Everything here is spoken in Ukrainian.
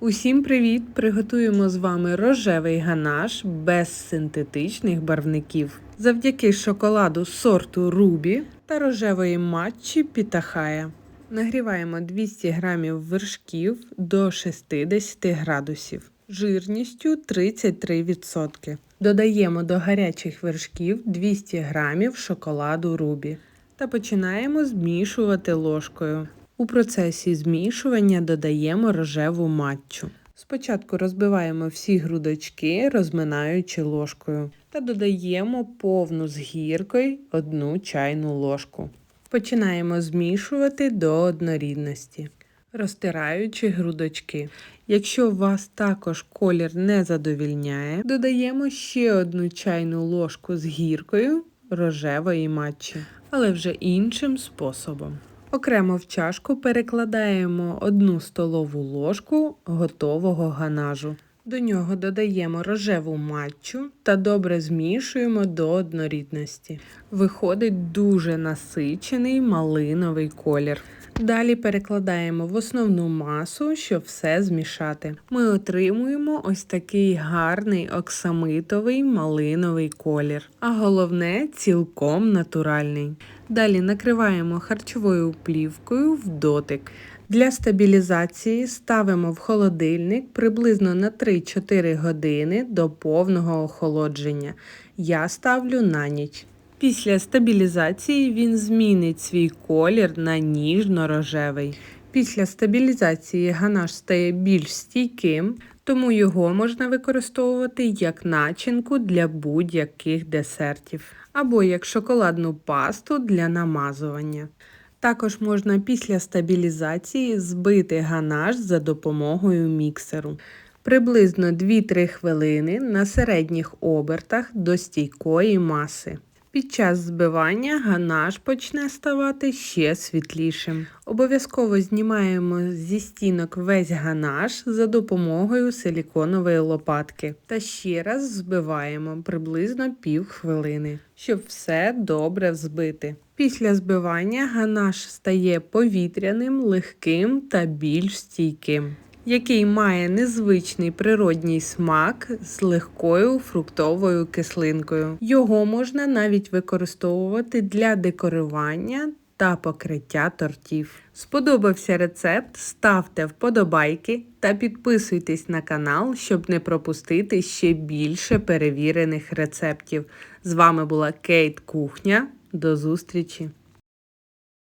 Усім привіт! Приготуємо з вами рожевий ганаш без синтетичних барвників. Завдяки шоколаду сорту Рубі та рожевої матчі Пітахая. Нагріваємо 200 г вершків до 60 градусів жирністю 33%. Додаємо до гарячих вершків 200 г шоколаду Рубі та починаємо змішувати ложкою. У процесі змішування додаємо рожеву матчу. Спочатку розбиваємо всі грудочки, розминаючи ложкою, та додаємо повну з гіркою одну чайну ложку. Починаємо змішувати до однорідності, розтираючи грудочки. Якщо вас також колір не задовільняє, додаємо ще одну чайну ложку з гіркою рожевої матчі, але вже іншим способом. Окремо в чашку перекладаємо одну столову ложку готового ганажу. До нього додаємо рожеву матчу та добре змішуємо до однорідності. Виходить дуже насичений малиновий колір. Далі перекладаємо в основну масу, щоб все змішати. Ми отримуємо ось такий гарний оксамитовий малиновий колір, а головне цілком натуральний. Далі накриваємо харчовою плівкою в дотик. Для стабілізації ставимо в холодильник приблизно на 3-4 години до повного охолодження. Я ставлю на ніч. Після стабілізації він змінить свій колір на ніжно-рожевий. Після стабілізації ганаш стає більш стійким, тому його можна використовувати як начинку для будь-яких десертів або як шоколадну пасту для намазування. Також можна після стабілізації збити ганаш за допомогою міксеру. Приблизно 2-3 хвилини на середніх обертах до стійкої маси. Під час збивання ганаш почне ставати ще світлішим. Обов'язково знімаємо зі стінок весь ганаш за допомогою силіконової лопатки та ще раз збиваємо приблизно пів хвилини, щоб все добре взбити. Після збивання ганаш стає повітряним, легким та більш стійким який має незвичний природній смак з легкою фруктовою кислинкою. Його можна навіть використовувати для декорування та покриття тортів. Сподобався рецепт? Ставте вподобайки та підписуйтесь на канал, щоб не пропустити ще більше перевірених рецептів. З вами була Кейт Кухня. До зустрічі!